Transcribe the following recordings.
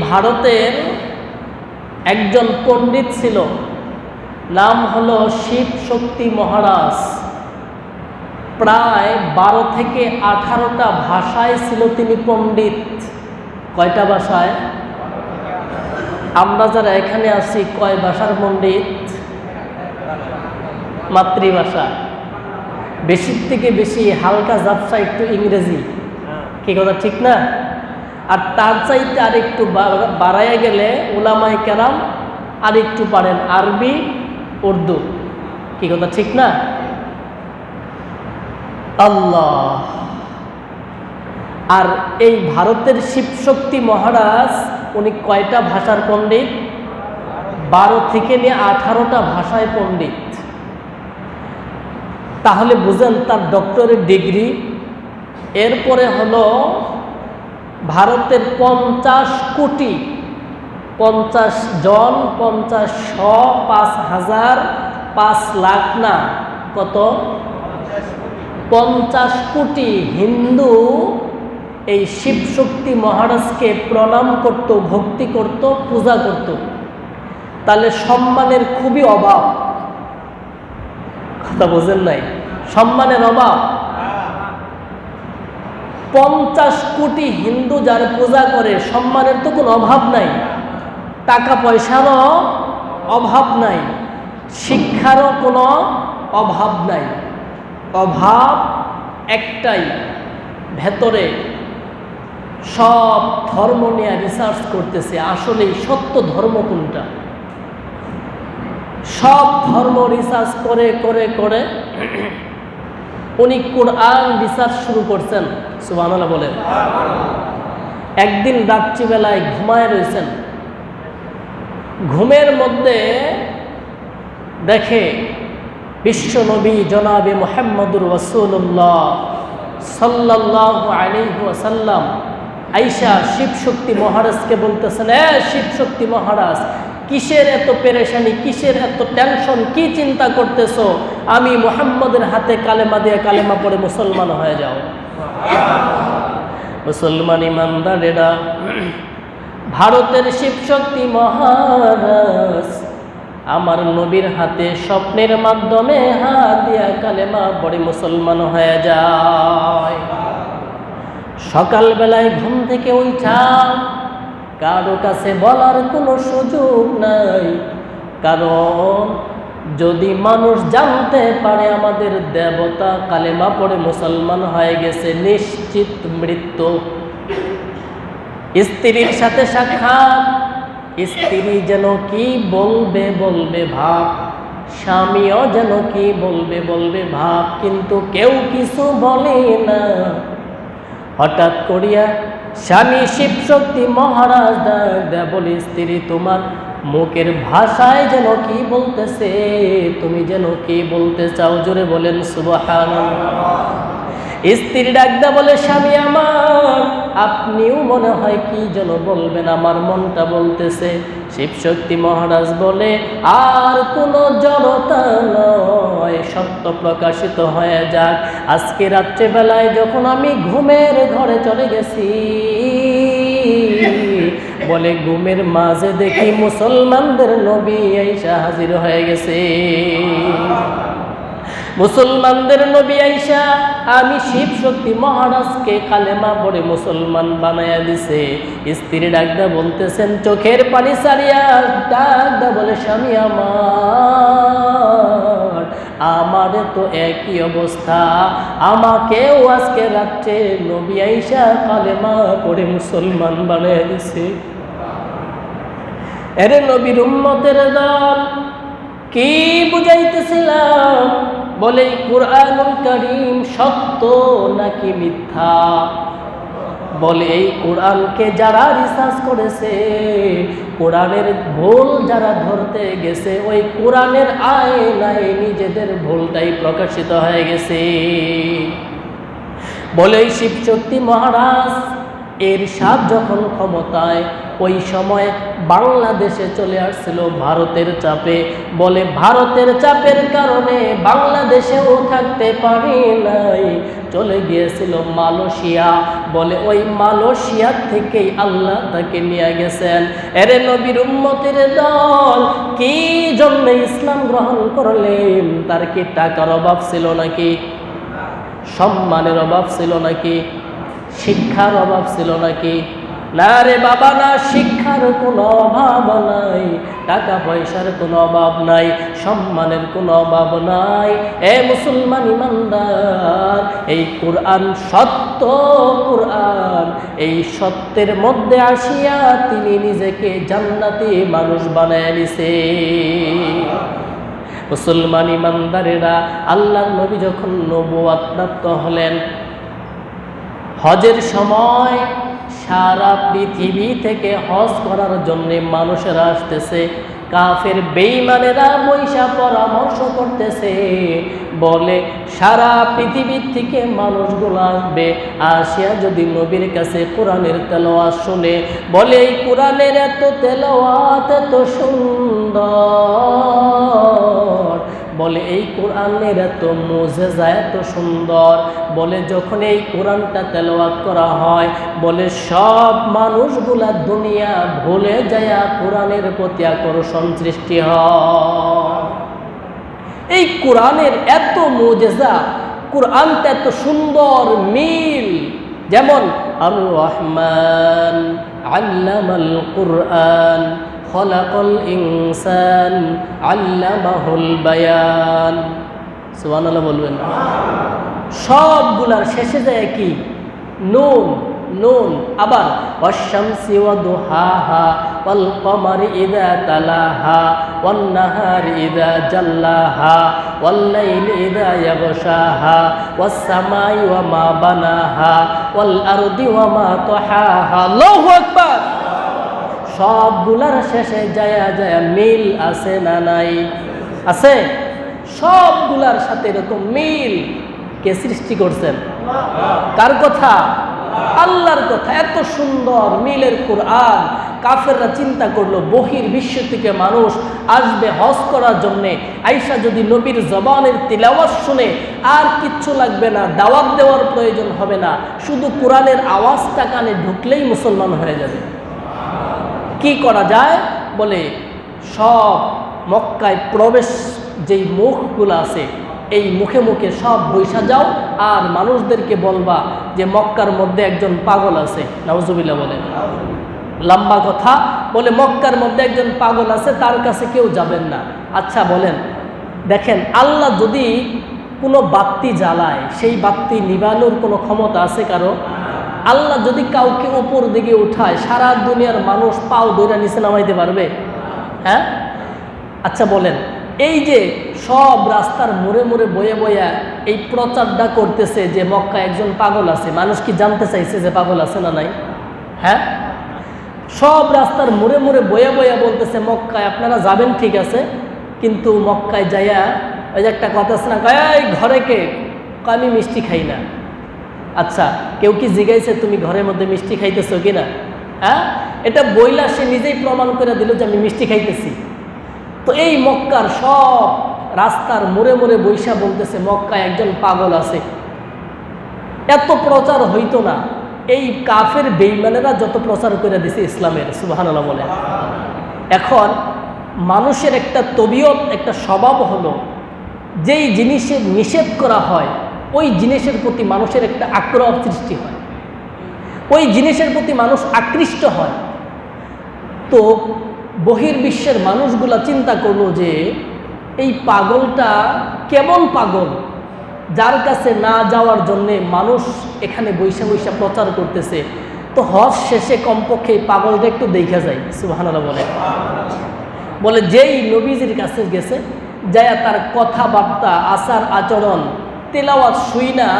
ভারতের একজন পণ্ডিত ছিল, নাম হলো শিব শক্তি মহারাজ। প্রায় বারো থেকে আঠারোটা ভাষায় ছিল তিনি পণ্ডিত। কয়টা ভাষায়? আমরা যারা এখানে আছি, কয় ভাষার পণ্ডিত? মাতৃভাষা। বেশির থেকে বেশি, হালকা জাপসা একটু ইংরেজি। কি কথা, ঠিক না? আর তার চাইতে আর একটু বাড়াইয়া গেলে ওলামাই কেরাম আর একটু পারেন আরবি, উর্দু। কি কথা, ঠিক না? আল্লাহ। আর এই ভারতের শিবশক্তি মহারাজ, উনি কয়টা ভাষার পণ্ডিত? বারো থেকে নিয়ে আঠারোটা ভাষায় পণ্ডিত। তাহলে বুঝেন, তার ডক্টরের ডিগ্রি এরপরে হলো ভারতের পঞ্চাশ কোটি, পঞ্চাশ জন, পঞ্চাশ শ, পাঁচ হাজার, পাঁচ লাখ না, কত? পঞ্চাশ কোটি হিন্দু এই শিবশক্তি মহারাজকে প্রণাম করত, ভক্তি করত, পূজা করত। তাহলে সম্মানের খুবই অভাব। কথা বোঝেন নাই? সম্মানের অভাব। পঞ্চাশ কোটি হিন্দু যার পূজা করে, সম্মানের তো কোনো অভাব নাই। টাকা পয়সারও অভাব নাই। শিক্ষারও কোনো অভাব নাই। অভাব একটাই, ভেতরে সব ধর্ম নিয়ে রিসার্চ করতেছে আসলে সত্য ধর্ম কোনটা? সব ধর্ম রিসার্চ করে করে করে উনি কোরআন রিসার্চ শুরু করছেন সুবানাল্লাহ বলেন। একদিন রাত্রিবেলায় ঘুমায় রয়েছেন। ঘুমের মধ্যে দেখে বিশ্ব নবী জনাবে মোহাম্মদুর রসুল্লাহ সাল্লাহ আলিহাসাল্লাম আইসা শিবশক্তি মহারাজকে বলতেছেন, এ শিবশক্তি মহারাজ কিসের এত পেরেশানি, কিসের এত টেনশন কি চিন্তা করতেছো? আমি মোহাম্মদের হাতে কালেমা দিয়ে কালেমা পড়ে মুসলমান হয়ে যাও। মুসলমান ইমানদারেরা ভারতের শিবশক্তি মহারাজ, আমার নবীর হাতে স্বপ্নের মাধ্যমে হাত দিয়া কালেমা পড়ে মুসলমান হয়ে যায়। সকালবেলায় ঘুম থেকে উঠা কারও কাছে বলার কোনো সুযোগ নাই। কারণ যদি মানুষ জানতে পারে আমাদের দেবতা কালেমা পড়ে মুসলমান হয়ে গেছে, নিশ্চিত মৃত্যু। স্ত্রীর সাথে সাক্ষাৎ। স্ত্রী যেন কি বলবে বলবে ভাব। স্বামীও যেন কি বলবে বলবে ভাব। কিন্তু কেউ কিছু বলে না। হঠাৎ করিয়া স্বামী শিব শক্তি মহারাজ বলি স্ত্রী তোমার মুখের ভাষায় যেন কি বলতেছে? তুমি যেন কি বলতে চাও? জোরে বলেন সুবহান স্ত্রী ডাকদা বলে স্বামী আমার, আপনিও মনে হয় কি যেন বলবেন? আমার মনটা বলতেছে শিবশক্তি মহারাজ বলে, আর কোনো জড়তা নয়। সত্য প্রকাশিত হয়ে যাক। আজকে রাত্রেবেলায় যখন আমি ঘুমের ঘরে চলে গেছি, বলে ঘুমের মাঝে দেখি মুসলমানদের নবী এই হাজির হয়ে গেছে। মুসলমানদের নবী আইসা, আমি শিব শক্তি মহারাজকে কালেমা পড়ে মুসলমান বানায়া দিছে। স্ত্রী ডাকদা বলতেছেন, চোখের পানি সারিয়া ডাকদা বলে, স্বামী আমার আমার তো একই অবস্থা। আমাকেও আজকে রাত্রে নবী আইসা কালেমা পড়ে মুসলমান বানায়া দিছে। এরে নবীর উম্মতের দল, কি বুঝাইতেছিলাম? বলে, কোরআনুল করিম সত্য নাকি মিথ্যা? বলে, এই কোরআনকে যারা রিসার্চ করেছে, কোরআনের ভুল যারা ধরতে গেছে, ওই কোরআনের আয়নায় নিজেদের ভুলটাই প্রকাশিত হয়ে গেছে। বলে, শিবশক্তি মহারাজ এর সাপ যখন ক্ষমতায় ওই সময় বাংলাদেশে চলে আসছিল ভারতের চাপে। বলে, ভারতের চাপের কারণে বাংলাদেশেও থাকতে পারি নাই। চলে গিয়েছিল মালয়েশিয়া। বলে, ওই মালয়েশিয়া থেকেই আল্লাহ তাকে নিয়ে গেছেন। এরে নবীর উম্মতের দল কি জন্য ইসলাম গ্রহণ করলেন? তার কি টাকার অভাব ছিল নাকি? সম্মানের অভাব ছিল নাকি? শিক্ষার অভাব ছিল নাকি? না রে বাবা, না শিক্ষার কোনো অভাব নাই, টাকা পয়সার কোনো অভাব নাই, সম্মানের কোনো অভাব নাই। এ মুসলমান ইমানদার, এই কোরআন সত্য কোরআন, এই সত্যের মধ্যে আসিয়া তিনি নিজেকে জান্নাতি মানুষ বানায় নিছে। মুসলমান ইমানদারেরা আল্লাহ নবী যখন নবুয়াত প্রাপ্ত হলেন, হজের সময় সারা পৃথিবী থেকে হজ করার জন্য মানুষেরা আসতেছে। কাফের বেইমানেরা বৈশা পরামর্শ করতেছে। বলে, সারা পৃথিবীর থেকে মানুষগুলো আসবে। আসিয়া যদি নবীর কাছে কোরআনের তেলোয়া শুনে, বলে, এই কোরআনের এত তেলোয়াত এত সুন্দর। বলে, এই কোরআনের এত মোজেজা, এত সুন্দর। বলে, যখন এই কোরআনটা তেলাওয়াত করা হয়, বলে, সব মানুষগুলা দুনিয়া ভুলে যায়া কোরআনের প্রতি আকর্ষণ সৃষ্টি হয়। এই কোরআনের এত মোজেজা, কোরআনটা এত সুন্দর মিল, যেমন আর রহমান আল্লামাল কোরআন। খলাকল ইনসান আল্লামাহুল বায়ান। সুবহানাল্লাহ বলবেন। সবগুলার শেষে যায় কি নুন নুন, আবার অশামসি ওয়া দুহাহা ওয়াল কমারি ইদা তালাহা ওয়ান নাহারি ইদা জাল্লাহা ওয়াল লাইলি ইদা ইয়াগশাহা ওয়াস সামাই ওয়া মা বানাহা ওয়াল আরদি ওয়া মা তাহাহা। আল্লাহু আকবার! সবগুলার শেষে যায়া যায়া মিল আছে না নাই? আছে? সবগুলার সাথে এরকম মিল কে সৃষ্টি করছেন? কার কথা? আল্লাহর কথা। এত সুন্দর মিলের কোরআন। কাফেররা চিন্তা করল, বহির বিশ্ব থেকে মানুষ আসবে হজ করার জন্যে। আইসা যদি নবীর জবানের তিলাওয়াত শুনে, আর কিচ্ছু লাগবে না, দাওয়াত দেওয়ার প্রয়োজন হবে না। শুধু কোরআনের আওয়াজটা কানে ঢুকলেই মুসলমান হয়ে যাবে। কি করা যায়? বলে, সব মক্কায় প্রবেশ যেই মুখগুলো আছে, এই মুখে মুখে সব বৈশা যাও, আর মানুষদেরকে বলবা যে মক্কার মধ্যে একজন পাগল আছে। নাউজুবিল্লা বলে। লম্বা কথা। বলে, মক্কার মধ্যে একজন পাগল আছে, তার কাছে কেউ যাবেন না। আচ্ছা বলেন, দেখেন, আল্লাহ যদি কোনো বাত্তি জ্বালায়, সেই বাত্তি নিবানোর কোনো ক্ষমতা আছে কারও? আল্লাহ যদি কাউকে ওপর দিকে উঠায়, সারা দুনিয়ার মানুষ পাও দৌড়া নিচে নামাইতে পারবে? হ্যাঁ? আচ্ছা বলেন, এই যে সব রাস্তার মোড়ে মোড়ে বয়ে বয়ে এই প্রচারটা করতেছে যে মক্কা একজন পাগল আছে, মানুষ কি জানতে চাইছে যে পাগল আছে না নাই? হ্যাঁ? সব রাস্তার মোড়ে মোড়ে বয়ে বয়ে বলতেছে মক্কায়, আপনারা যাবেন ঠিক আছে, কিন্তু মক্কায় যাইয়া ওই যে একটা কথা আছে না ঘরে কে? আমি মিষ্টি খাই না। আচ্ছা কেউ কি জিগাইছে তুমি ঘরের মধ্যে মিষ্টি খাইতেছো কিনা হ্যাঁ? এটা বইলা সে নিজেই প্রমাণ করে দিল যে আমি মিষ্টি খাইতেছি। তো এই মক্কার সব রাস্তার মোড়ে মোড়ে বৈশা বলতেছে, মক্কায় একজন পাগল আছে। এত প্রচার হইতো না। এই কাফের বেইমানেরা যত প্রচার করে দিছে ইসলামের, সুবাহানাল্লাহ বলে। এখন মানুষের একটা তবিয়ত, একটা স্বভাব হলো, যেই জিনিসের নিষেধ করা হয় ওই জিনিসের প্রতি মানুষের একটা আগ্রহ সৃষ্টি হয়। ওই জিনিসের প্রতি মানুষ আকৃষ্ট হয়। তো বহির্বিশ্বের মানুষগুলা চিন্তা করল যে, এই পাগলটা কেমন পাগল? যার কাছে না যাওয়ার জন্যে মানুষ এখানে বৈশা বৈশা প্রচার করতেছে। তো হজ শেষে কমপক্ষে পাগলটা একটু দেখা যায় সুবাহানারা বলে। বলে, যেই নবীজির কাছে গেছে, যায়া তার কথাবার্তা আচার আচরণ তেলাওয়াত শুই না,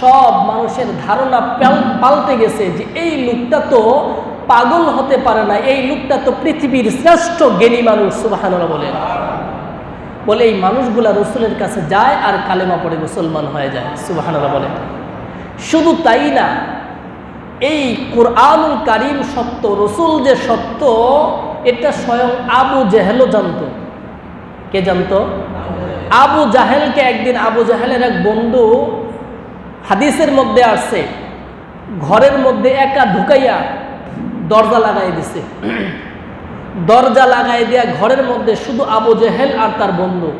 সব মানুষের ধারণা পাল্টে গেছে যে এই লোকটা তো পাগল হতে পারে না, এই লোকটা তো পৃথিবীর শ্রেষ্ঠ জ্ঞানী মানুষ সুবাহানরা বলেন বলে এই মানুষগুলা রসুলের কাছে যায় আর কালেমা পড়ে মুসলমান হয়ে যায় সুবাহানরা বলেন শুধু তাই না, এই কোরআনুল কারিম সত্য, রসুল যে সত্য, এটা স্বয়ং আবু জেহেলও জানতো। কে জানতো? আবু জাহেলকে একদিন, আবু জাহেলের এক বন্ধু হাদিসের মধ্যে আসছে, ঘরের মধ্যে একা ঢুকাইয়া দরজা লাগাই দিছে। দরজা লাগাই দিয়া ঘরের মধ্যে শুধু আবু জেহেল আর তার বন্ধু।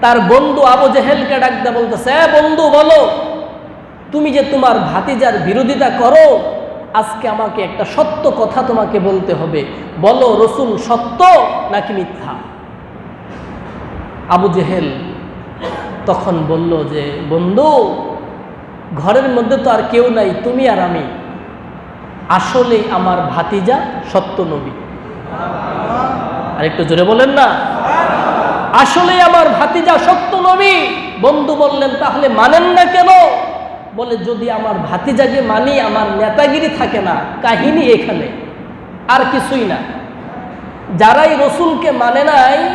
তার বন্ধু আবু জেহেলকে ডাকতে বলতেছে, "এ বন্ধু, বলো, তুমি যে তোমার ভাতিজার বিরোধিতা করো, আজকে আমাকে একটা সত্য কথা তোমাকে বলতে হবে। বলো, রসুল সত্য নাকি মিথ্যা? আবু জেহেল তখন বলল যে, বন্ধু, ঘরের মধ্যে তো আর কেউ নাই, তুমি আর আমি। আসলে আমার ভাতিজা সত্য নবী। আর একটু জোরে বলেন না। আসলে আমার ভাতিজা সত্য নবী। বন্ধু বললেন, তাহলে মানেন না কেন? বলে, যদি আমার ভাতিজাকে মানি, আমার নেতাগিরি থাকে না, কাহিনী এখানে, আর কিছুই না। যারাই রসুলকে মানে নাই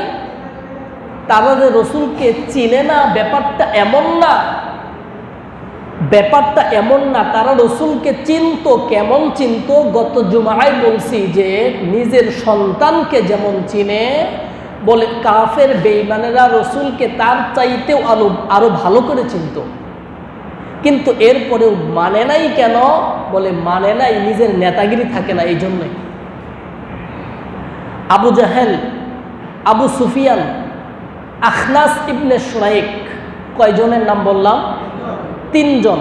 তারা যে রসুলকে চিনে না, ব্যাপারটা এমন না। ব্যাপারটা এমন না, তারা রসুলকে চিনত, কেমন চিনত? গত জুমায় বলছি যে, নিজের সন্তানকে যেমন চিনে, বলে কাফের বেইমানেরা রসুলকে তার চাইতেও আরও আরও ভালো করে চিনত। কিন্তু এরপরেও মানে নাই কেন? বলে মানে নাই, নিজের নেতাগিরি থাকে না এই জন্যই আবু জাহেল, আবু সুফিয়ান আখনাস ইবনে সোরাইক। কয়জনের নাম বললাম? তিনজন।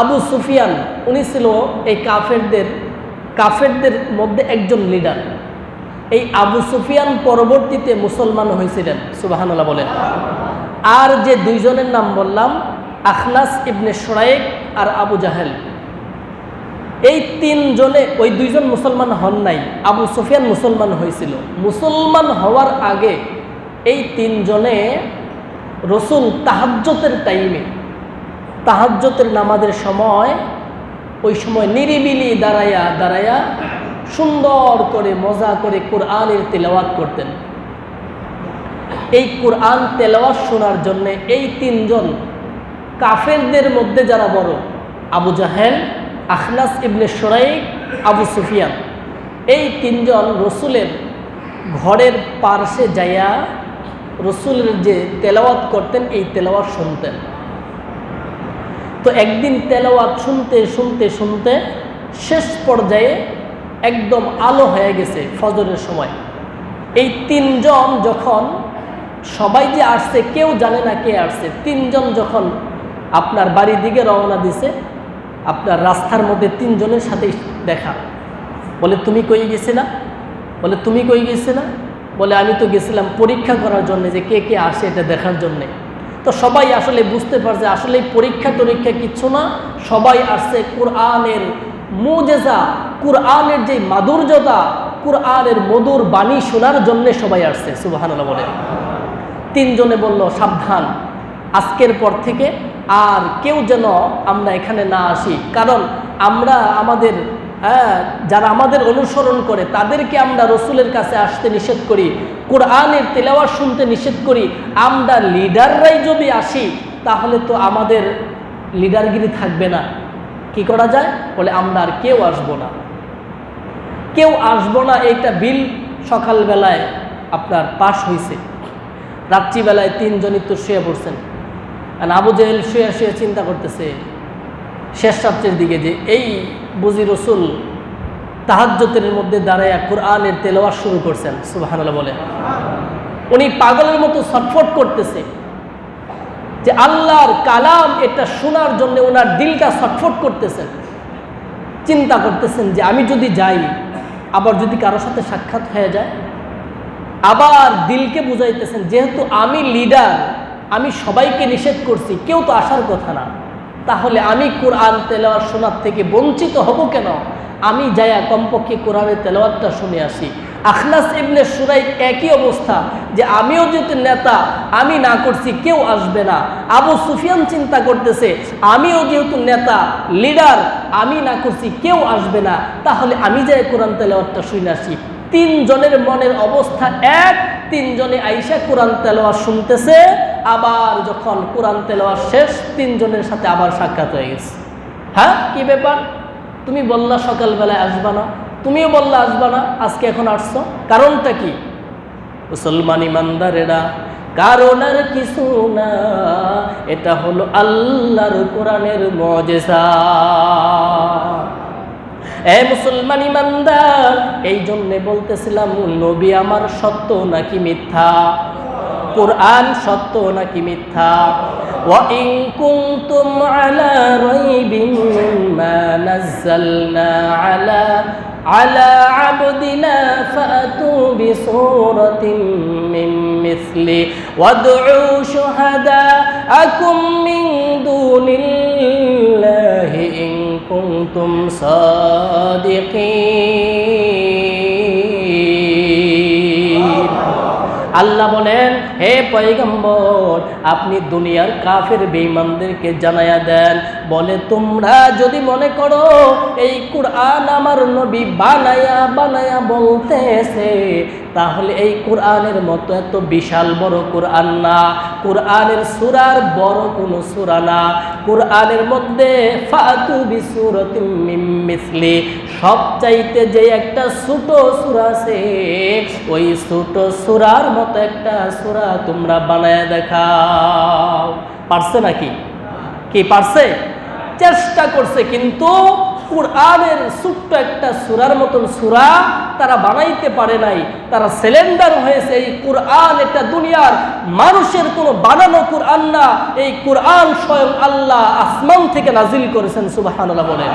আবু সুফিয়ান, উনি ছিল এই কাফেরদের কাফেরদের মধ্যে একজন লিডার এই আবু সুফিয়ান পরবর্তীতে মুসলমান হয়েছিলেন, সুবাহানুল্লাহ বলেন। আর যে দুইজনের নাম বললাম, আখনাস ইবনে সোরাইক আর আবু জাহেল। এই তিনজনে, ওই দুইজন মুসলমান হন নাই, আবু সুফিয়ান মুসলমান হয়েছিল। মুসলমান হওয়ার আগে এই তিনজনে রসুল তাহাজ্জতের টাইমে তাহাজ্জতের নামাজের সময়, ওই সময় নিরিবিলি দাঁড়াইয়া দাঁড়াইয়া সুন্দর করে মজা করে কোরআনের তেলাওয়াত করতেন। এই কোরআন তেলাওয়াত শোনার জন্য এই তিনজন কাফেরদের মধ্যে যারা বড়, আবু জাহেল আখলাস ইবনে সোরাইক আবু সুফিয়ান, এই তিনজন রসুলের ঘরের পার্শ্বে যাইয়া রসুলের যে তেলাওয়াত করতেন, এই তেলাওয়াত শুনতেন। তো একদিন তেলাওয়াত শুনতে শুনতে শুনতে শেষ পর্যায়ে একদম আলো হয়ে গেছে ফজরের সময়। এই তিনজন যখন সবাই যে আসছে, কেউ জানে না কে আসছে, তিনজন যখন আপনার বাড়ির দিকে রওনা দিছে, আপনার রাস্তার মধ্যে তিনজনের সাথে দেখা। বলে, তুমি কই গেছিলা? বলে, তুমি কই গেছিলা? বলে, আমি তো গেছিলাম পরীক্ষা করার জন্য যে কে কে আসে এটা দেখার জন্যে। তো সবাই আসলে বুঝতে পারছে, আসলে পরীক্ষা টরীক্ষা কিচ্ছু না, সবাই আসছে কোরআনের মুজেজা, কোরআনের যে মাধুর্যতা, কোরআনের মধুর বাণী শোনার জন্য সবাই আসছে সুবাহান বলে। তিনজনে বলল, সাবধান, আজকের পর থেকে আর কেউ যেন আমরা এখানে না আসি। কারণ আমরা আমাদের হ্যাঁ যারা আমাদের অনুসরণ করে, তাদেরকে আমরা রসুলের কাছে আসতে নিষেধ করি, কোরআনের তেলাওয়ার শুনতে নিষেধ করি। আমরা লিডাররাই যদি আসি, তাহলে তো আমাদের লিডারগিরি থাকবে না। কি করা যায়? বলে, আমরা আর কেউ আসব না। কেউ আসব না, এইটা বিল সকালবেলায় আপনার পাশ হয়েছে রাত্রিবেলায় তিনজনই তো শুয়ে পড়ছেন। আর আবু জেহেল শুয়ে শুয়ে চিন্তা করতেছে শেষ রাত্রের দিকে যে এই বুজি রসুল তাহাজ্যতের মধ্যে দাঁড়াইয়া কোরআনের তেলোয়া শুরু করছেন সুবাহান্লাহ বলে। উনি পাগলের মতো ছটফট করতেছে যে আল্লাহর কালাম এটা শোনার জন্য ওনার দিলটা ছটফট করতেছেন। চিন্তা করতেছেন যে আমি যদি যাই, আবার যদি কারও সাথে সাক্ষাৎ হয়ে যায়, আবার দিলকে বুঝাইতেছেন, যেহেতু আমি লিডার আমি সবাইকে নিষেধ করছি, কেউ তো আসার কথা না। তাহলে আমি কোরআন তেলাওয়াত শোনার থেকে বঞ্চিত হব কেন? আমি যাইয়া কমপক্ষে কোরআনের তেলাওয়াতটা শুনে আসি। আখলাস ইবনে সুরাই একই অবস্থা যে আমিও যেহেতু নেতা, আমি না করছি, কেউ আসবে না। আবু সুফিয়ান চিন্তা করতেছে, আমিও যেহেতু নেতা, লিডার, আমি না করছি, কেউ আসবে না। তাহলে আমি যাই কোরআন তেলাওয়াতটা শুনে আসি। তিনজনের মনের অবস্থা এক তিনজনে আইসা কোরআন তেলোয়ার শুনতেছে, আবার যখন কোরআন তেলোয়া শেষ, তিনজনের সাথে আবার সাক্ষাৎ হয়ে গেছে। হ্যাঁ কি ব্যাপার? তুমি বললা সকালবেলায় আসবা না। তুমিও বললা আসবা না, আজকে এখন আসছো। কারণটা কি? মুসলমান ইমানদারেরা কারণ আর কিছু না। এটা হলো আল্লাহর কোরআনের মজেসা এ মুসলমান ইমানদার এই জন্যে বলতেছিলাম নবী আমার সত্য নাকি মিথ্যা কোরআন সত্য নাকি মিথ্যা وإن كنتم على ريب مما نزلنا على على عبدنا فأتوا بسورة من مثله وادعوا شهداءكم من دون الله إن كنتم صادقين আল্লাহ বলেন হে পয়গম্বর আপনি দুনিয়ার কাফের বেঈমানদেরকে জানায়া দেন বলে, তোমরা যদি মনে করো, এই কুরআন আমার নবী বানায়া বানায়া বলতেছে, তাহলে এই কোরআনের মতো এত বিশাল বড় কোরআন না। কোরআনের সুরার বড় কোনো সুরা না। কোরআনের মধ্যে, ফাতু বিসুরতিম মিম মিসলি, সবচাইতে যে একটা ছোট সুরা আছে, ওই ছোট সুরার মতো একটা সুরা তোমরা বানায় দেখাও। পারছে নাকি? কি, পারছে? চেষ্টা করছে, কিন্তু কোরআনের ছোট্ট একটা সুরার মতন সুরা তারা বানাইতে পারে নাই। তারা সিলিন্ডার হয়েছে এই কুরআন, এটা দুনিয়ার মানুষের কোনো বানানো কোরআন না। এই কুরআন স্বয়ং আল্লাহ আসমান থেকে নাজিল করেছেন সুবাহ বলেন।